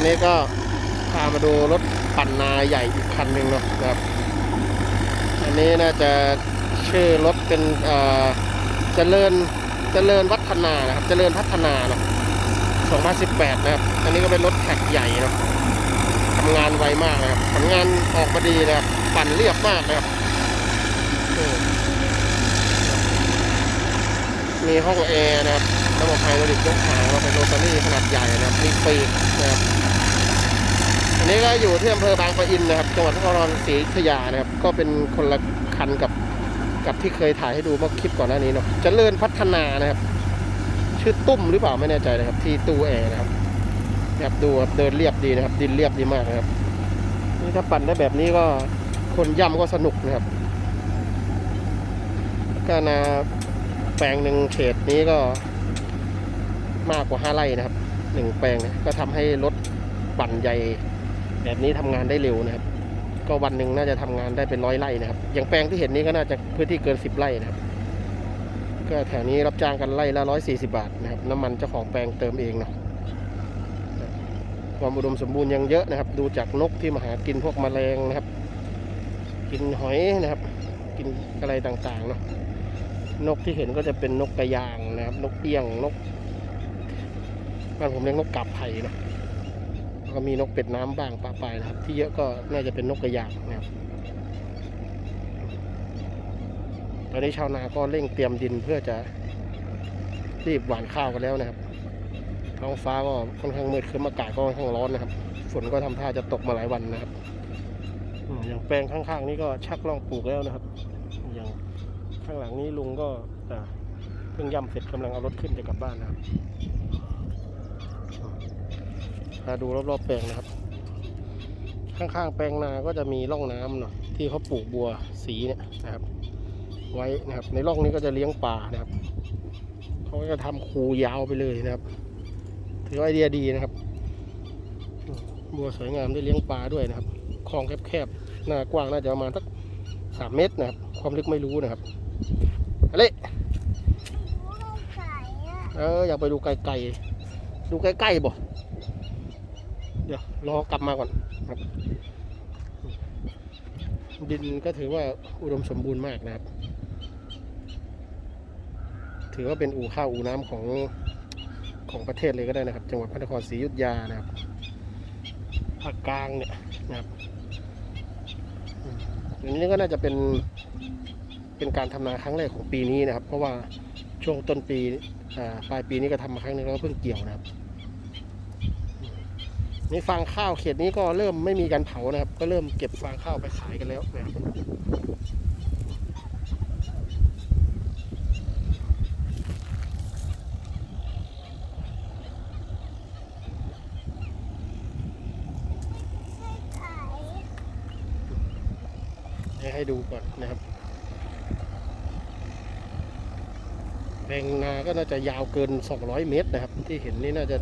วันนี้ก็พามาดูรถปั่นนาใหญ่อีกคันหนึ่งเนาะครับ อันนี้น่าจะชื่อรถเป็นเอ่อเจริญเจริญวัฒนานะครับ เจริญพัฒนาเนาะ2018 นะครับ อันนี้ก็เป็นรถแท็กใหญ่เนาะทำงานไวมากนะครับผลงานออกมาดีนะครับ ปั่นเรียบมากนะครับ มีห้องแอร์นะครับ ระบบไฮดรอลิกยกหางเราเป็นโรตารี่ขนาดใหญ่นะครับ มีปีกนะครับ อันนี้ก็อยู่ที่อำเภอบางปะอินนะครับ จังหวัดนครศรีอยุธยานะครับ ก็เป็นคนละคันกับกับที่เคยถ่ายให้ดูเมื่อคลิปก่อนหน้านี้เนาะจะเจริญพัฒนานะครับ ชื่อตุ้มหรือเปล่าไม่แน่ใจนะครับ ที่ตู้แอร์นะครับนะครับดูครับเดินเรียบดีนะครับ ดินเรียบดีมากนะครับ นี่ถ้าปั่นได้แบบนี้ก็คนย่ำก็สนุกนะครับก็นาแปลงหนึ่งเขตนี้ก็มากกว่าห้าไร่นะครับหนึ่งแปลงนะก็ทำให้รถปั่นใหญ่ แบบนี้ทำงานได้เร็วนะครับ ก็วันหนึ่งน่าจะทำงานได้เป็นร้อยไร่นะครับ อย่างแปลงที่เห็นนี้ก็น่าจะพื้นที่เกินสิบไร่นะครับ ก็แถวนี้รับจ้างกันไร่ละร้อยสี่สิบาทนะครับน้ำมันเจ้าของแปลงเติมเองเนาะความอุดมสมบูรณ์ยังเยอะนะครับ ดูจากนกที่มาหากินพวกแมลงนะครับ กินหอยนะครับ กินอะไรต่างๆเนาะนกที่เห็นก็จะเป็นนกกระยางนะครับ นกเอี้ยงนกบ้านผมเลี้ยงนกกาบไผ่เนาะ ก็มีนกเป็ดน้ำบ้างปะปลายนะครับ ที่เยอะก็น่าจะเป็นนกกระยางนะครับตอนนี้ชาวนาก็เร่งเตรียมดินเพื่อจะรีบหว่านข้าวกันแล้วนะครับ ท้องฟ้าก็ค่อนข้างมืดขึ้นอากาศก็ค่อนข้างร้อนนะครับ ฝนก็ทำท่าจะตกมาหลายวันนะครับอย่างแปลงข้างๆ นี้ก็ชักล่องปลูกแล้วนะครับ อย่างข้างหลังนี้ลุงก็เพิ่งย่ำเสร็จกำลังเอารถขึ้นจะกลับบ้านนะครับ มาดูรอบๆแปลงนะครับ ข้างๆแปลงนาก็จะมีร่องน้ำเนาะที่เขาปลูกบัวสีเนี่ยนะครับ ไว้นะครับ ในร่องนี้ก็จะเลี้ยงปลานะครับเขาก็จะทำคูยาวไปเลยนะครับ ถือว่าไอเดียดีนะครับอืมบัวสวยงามได้เลี้ยงปลาด้วยนะครับคลองแคบๆหน้ากว้างน่าจะประมาณสักสามเมตรนะครับ ความลึกไม่รู้นะครับอะไรเอออยากไปดูไกลๆดูใกล้ๆบ่เดี๋ยวรอกลับมาก่อนครับ ดินก็ถือว่าอุดมสมบูรณ์มากนะครับ ถือว่าเป็นอู่ข้าวอู่น้ำของของประเทศเลยก็ได้นะครับ จังหวัดพระนครศรีอยุธยานะครับภาคกลางเนี่ยนะครับอันนี้ก็น่าจะเป็นเป็นการทำนาครั้งแรกของปีนี้นะครับ เพราะว่าช่วงต้นปีปลายปีนี้ก็ทำมาครั้งหนึงแล้วเพิ่งเกี่ยวนะครับ นี่ฟางข้าวเขตนี้ก็เริ่มไม่มีการเผานะครับ ก็เริ่มเก็บฟางข้าวไปขายกันแล้วนะครับให้ให้ดูก่อนนะครับแปลงนาก็น่าจะยาวเกิน 200 เมตรนะครับ ที่เห็นนี่น่าจะ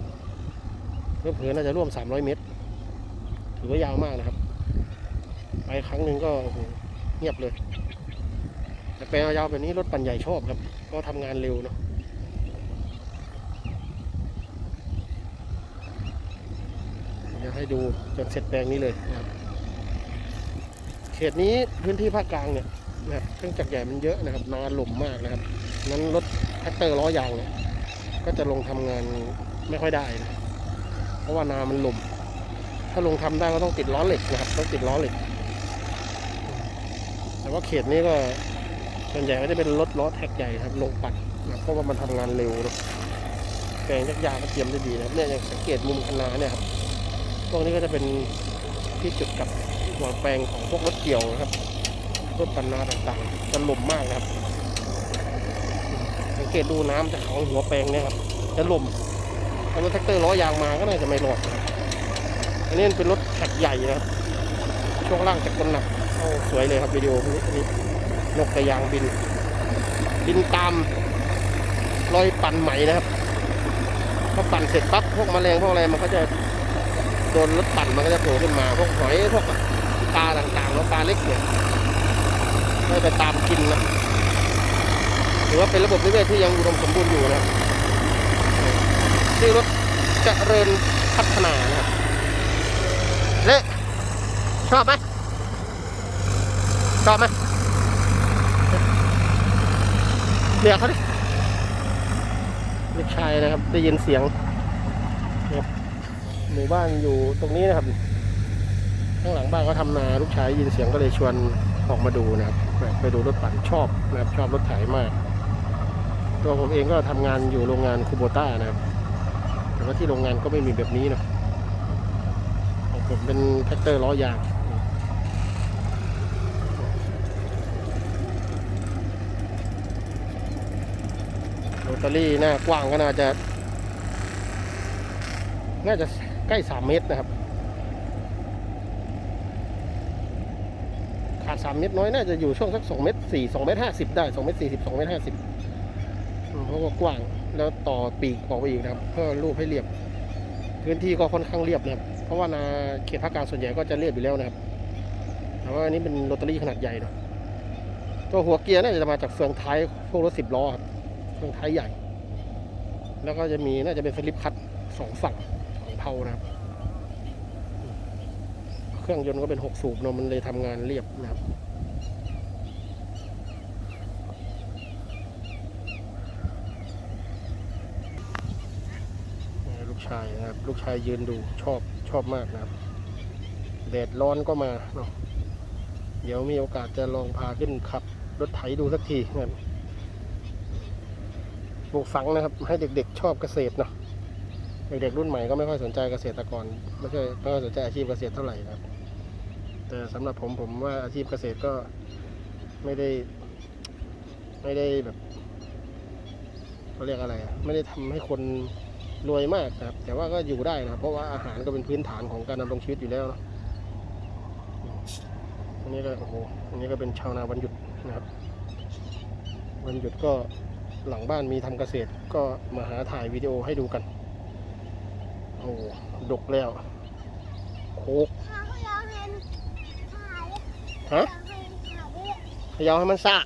เพื่อน่าจะร่วม 300 เมตร ถือว่ายาวมากนะครับ ไปครั้งหนึ่งก็โอ้โหเงียบเลยแต่แปลยาวแบบนี้รถปั่นใหญ่ชอบครับ ก็ทำงานเร็วเนาะเดี๋ยวให้ดูจนเสร็จแปลงนี้เลยนะครับเขตนี้พื้นที่ภาคกลางเนี่ยนะครับเครื่องจักรใหญ่มันเยอะนะครับนาหล่มมากนะครับนั้นรถแท็กเตอร์ล้อยางเนี่ยก็จะลงทำงานไม่ค่อยได้นะ ราะว่านามันหล่มถ้าลงทำได้ก็ต้องติดล้อเหล็กนะครับ ต้องติดล้อเหล็ก แต่ว่าเขตนี้ก็ส่วนใหญ่ก็จะเป็นรถล้อแท็กใหญ่ครับ ลงปั่นะเพราะว่ามันทำงานเร็วนะแปลงยักษ์ยาก็เตรียมได้ดีนะครับเนี่ยอย่างสังเกตมุมคันนาเนี่ยครับพวกนี้ก็จะเป็นที่จุดกับหัวแปลงของพวกรถเกี่ยวนะครับรถปันนาต่างๆจะหล่มมากนะครับ สังเกตดูน้ำจากของหัวแปลงเนี่ยครับ จะหล่ม รถแท็กเตอร์ล้อยางมาก็น่าจะไม่รอดอันนี้เป็นรถแท็กใหญ่นะครับช่วงล่างจากคนหนักโอ้สวยเลยครับวิดีโอนี้นี้นกกระยางบิน บินตามรอยปั่นไหมนะครับพอปั่นเสร็จปั๊บพวกแมลงพวกอะไรมันก็จะโดนรถปั่นมันก็จะโผล่ขึ้นมาพวกหอยพวกปลาต่างๆแล้วปลาเล็กเนี่ยก็จะตามกินนะถือว่าเป็นระบบนิเวศที่ยังอุดมสมบูรณ์อยู่นะ คือรถเจริญพัฒนานะครับเละชอบไหมชอบไหมเรียกเขาดิลูกชายนะครับ ได้ยินเสียงนะครับหมู่บ้านอยู่ตรงนี้นะครับ ข้างหลังบ้านเขาทำนาลูกชายยินเสียงก็เลยชวนออกมาดูนะครับไปดูรถปั่นชอบนะครับชอบรถไถมาก ตัวผมเองก็ทำงานอยู่โรงงานคูโบต้านะครับ ว่าที่โรงงานก็ไม่มีแบบนี้นะผมเป็นแท็กเตอร์ล้อยางโรตารี่หน้ากว้างก็น่าจะ น่าจะใกล้สามเมตรนะครับ ขาดสามเมตรน้อยน่าจะอยู่ช่วงสักสองเมตรสี่สองเมตรห้าสิบได้สองเมตรสี่สิบสองเมตรห้าสิบเพราะว่ากว้าง แล้วต่อปีกออกไปอีกนะครับ เพื่อรูปให้เรียบ พื้นที่ก็ค่อนข้างเรียบนะครับ เพราะว่านาเขตภาคกลางส่วนใหญ่ก็จะเรียบอยู่แล้วนะครับแต่ว่าอันนี้เป็นโรตารี่ขนาดใหญ่เนาะตัวหัวเกียร์น่าจะมาจากเฟืองท้ายพวกรถสิบล้อครับเฟืองท้ายใหญ่ แล้วก็จะมีน่าจะเป็นสลิปคัตสองฝั่งของเพานะครับ เครื่องยนต์ก็เป็นหกสูบเนอะมันเลยทำงานเรียบนะครับ ลูกชายนะครับ ลูกชายยืนดูชอบชอบมากนะครับ แดดร้อนก็มาเนาะเดี๋ยวมีโอกาสจะลองพาขึ้นขับรถไถดูสักทีนะครับปลูกฝังนะครับ ให้เด็กๆชอบเกษตรเนาะเด็กๆรุ่นใหม่ก็ไม่ค่อยสนใจเกษตรกรไม่ใช่ไม่ค่อยสนใจอาชีพเกษตรเท่าไหร่นะครับ แต่สำหรับผมผมว่าอาชีพเกษตรก็ไม่ได้ ไม่ได้แบบเขาเรียกอะไร ไม่ได้ทำให้คน รวยมากนะครับ แต่ว่าก็อยู่ได้นะครับเพราะว่าอาหารก็เป็นพื้นฐานของการดำรงชีวิตอยู่แล้วเนอะอันนี้ก็โอ้โหอันนี้ก็เป็นชาวนาวันหยุดนะครับ วันหยุดก็หลังบ้านมีทำเกษตรก็มาหาถ่ายวิดีโอให้ดูกัน โอ้โหดกแล้วโคกเขาเราเห็นถ่ายฮะเราเห็นถ่ายด้วยเขยาวให้มันสะ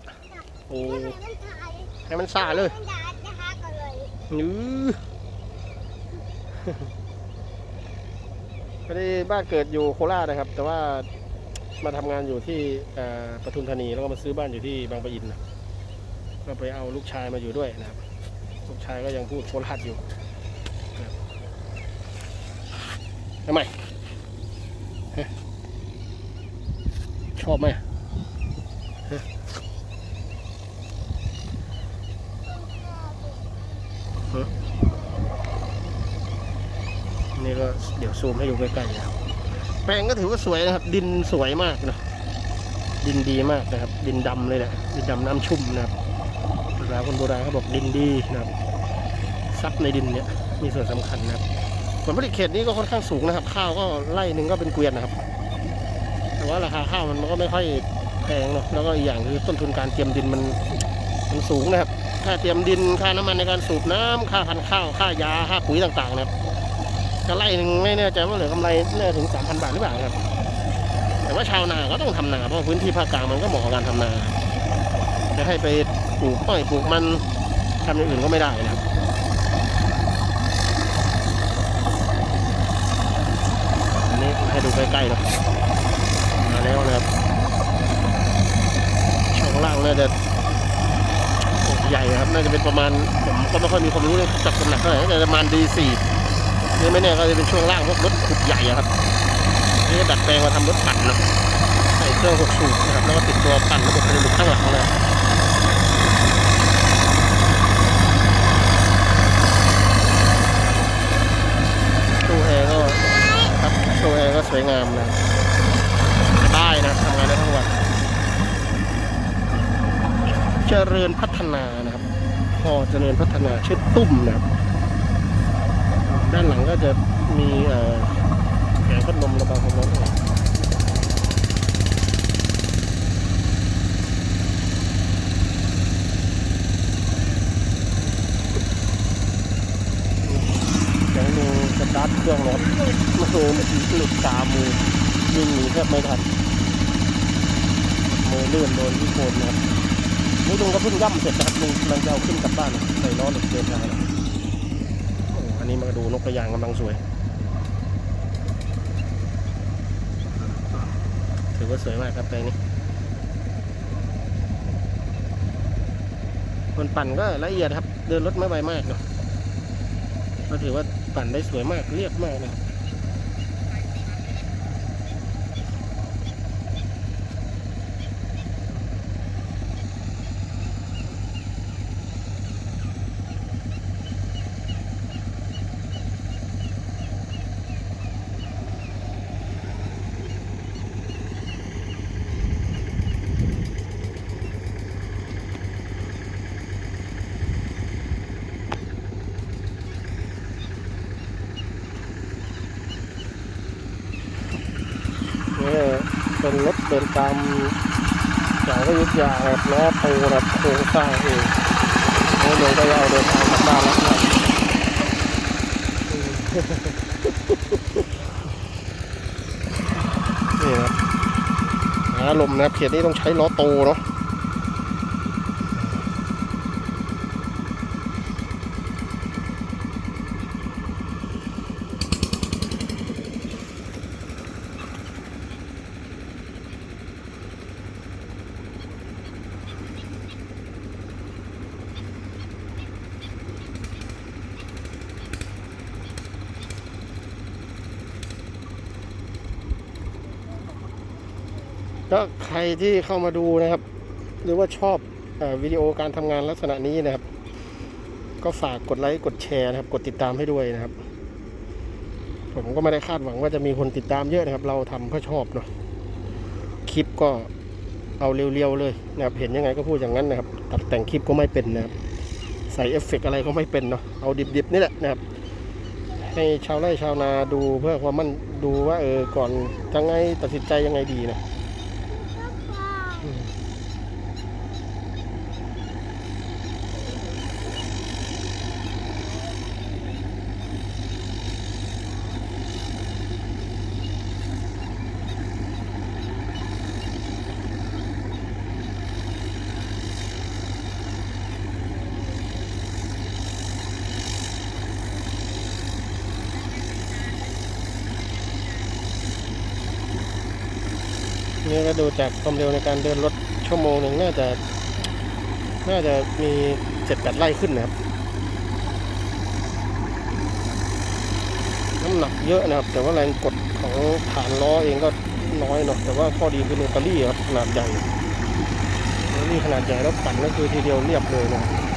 โอ้ไม่เห็นมันถ่ายให้มันสะเลยมันด่านะคะก็เลยนื้อ อดีบ้านเกิดอยู่โคราชนะครับ แต่ว่ามาทำงานอยู่ที่ปทุมธานีแล้วก็มาซื้อบ้านอยู่ที่บางปะอินนะก็ไปเอาลูกชายมาอยู่ด้วยนะครับ ลูกชายก็ยังพูดโคราชอยู่ทำไมชอบไหม นี่ก็เดี๋ยวซูมให้ดูใกล้ๆนะครับแปลงก็ถือว่าสวยนะครับ ดินสวยมากนะดินดีมากนะครับ ดินดำเลยแหละดินดำน้ำชุ่มนะครับภาษาคนโบราณเขาบอกดินดีนะครับซับในดินเนี่ยมีส่วนสำคัญนะครับผลผลิตเขตนี้ก็ค่อนข้างสูงนะครับ ข้าวก็ไร่หนึ่งก็เป็นเกวียนนะครับ แต่ว่าราคาข้าวมันก็ไม่ค่อยแพงเนาะแล้วก็อีกอย่างคือต้นทุนการเตรียมดินมันมันสูงนะครับ ค่าเตรียมดินค่าน้ำมันในการสูบน้ำค่าพันธุ์ข้าวค่ายาค่าปุ๋ยต่างๆนะครับ ก็ไล่หนึ่งไม่แน่ใจว่าเหลือกำไรน่าถึงสามพันบาทหรือเปล่าครับ แต่ว่าชาวนาก็ต้องทำนาเพราะพื้นที่ภาคกลางมันก็เหมาะกับการทำนา จะให้ไปปลูกอ้อยปลูกมันทำอย่างอื่นก็ไม่ได้นะครับอันนี้ให้ดูใกล้ๆนะมาแล้วนะครับช่องล่างน่าจะใหญ่ครับ น่าจะเป็นประมาณผมก็ไม่ค่อยมีความรู้เรื่องจับน้ำหนักเท่าไหร่น่าจะประมาณดีสี่ D4 นี่ไม่แน่ก็จะเป็นช่วงล่างพวกรถขุดใหญ่ครับนี่ก็ดัดแปลงมาทำรถปั่นเนาะใส่เครื่องหกสูบนะครับแล้วก็ติดตัวปั่นระบบไฮดรอลิกข้างหลังเลยตู้แอร์ก็ครับตู้แอร์ก็สวยงามนะได้นะทำงานได้ทั้งวันเจริญพัฒนานะครับพอเจริญพัฒนาชื่อตุ้มนะครับ ด้านหลังก็จะมีเอ่อแผงพัดลมระบายความร้อนยังมีสตาร์ทเครื่องรถโอ้โหมันหลุดตามือวิ่งหนีแทบไม่ทันมือเลื่อนโดนที่โคนนะครับนี่ลุงก็เพิ่งย่ำเสร็จนะครับลุงกำลังจะเอาขึ้นกลับบ้านใส่ล้อเหล็กเดินทางแล้วี้มาดูนกกระยางกำลังสวย ถือว่าสวยมากครับแปลงนี้ คนปั่นก็ละเอียดครับ เดินรถไม่ไวมากเนาะก็ถือว่าปั่นได้สวยมากเรียบมากนะ นรถเดินตามจากอยุธยาครับล้อโตครับโครงสร้างเองแล้วเดี๋ยวก็จะเอาเดินทางกลับบ้านแล้วครับนี่นะลมนะครับเขตนี้ต้องใช้ล้อโตเนาะ ก็ใครที่เข้ามาดูนะครับ หรือว่าชอบอวิดีโอการทำงานลักษณะนี้นะครับ ก็ฝากกดไลค์กดแชร์นะครับ กดติดตามให้ด้วยนะครับ ผมก็ไม่ได้คาดหวังว่าจะมีคนติดตามเยอะนะครับ เราทำเพื่อชอบเนาะคลิปก็เอาเรียวๆเลยนะครับ เห็นยังไงก็พูดอย่างนั้นนะครับ ตัดแต่งคลิปก็ไม่เป็นนะครับ ใส่เอฟเฟกต์อะไรก็ไม่เป็นเนาะเอาดิบๆนี่แหละนะครับให้ชาวไร่ชาวนาดูเพื่อความมั่นดูว่าเออก่อนจะไงตัดสินใจยังไงดีนะ นี่ก็ดูจากความเร็วในการเดินรถชั่วโมงหนึ่งน่าจะน่าจะมีเจ็ดแปดไร่ขึ้นนะครับน้ำหนักเยอะนะครับ แต่ว่าแรงกดของฐานล้อเองก็น้อยเนาะแต่ว่าข้อดีคือโรตารี่ครับขนาดใหญ่โรตารี่ขนาดใหญ่แล้วปั่นก็คือทีเดียวเรียบเลยนะครับ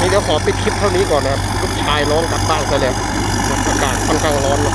นี่เดี๋ยวขอปิดคลิปเท่านี้ก่อนนะครับลูกชายร้องกลับบ้านไปแล้วอากาศค่อนข้างร้อนเนอะ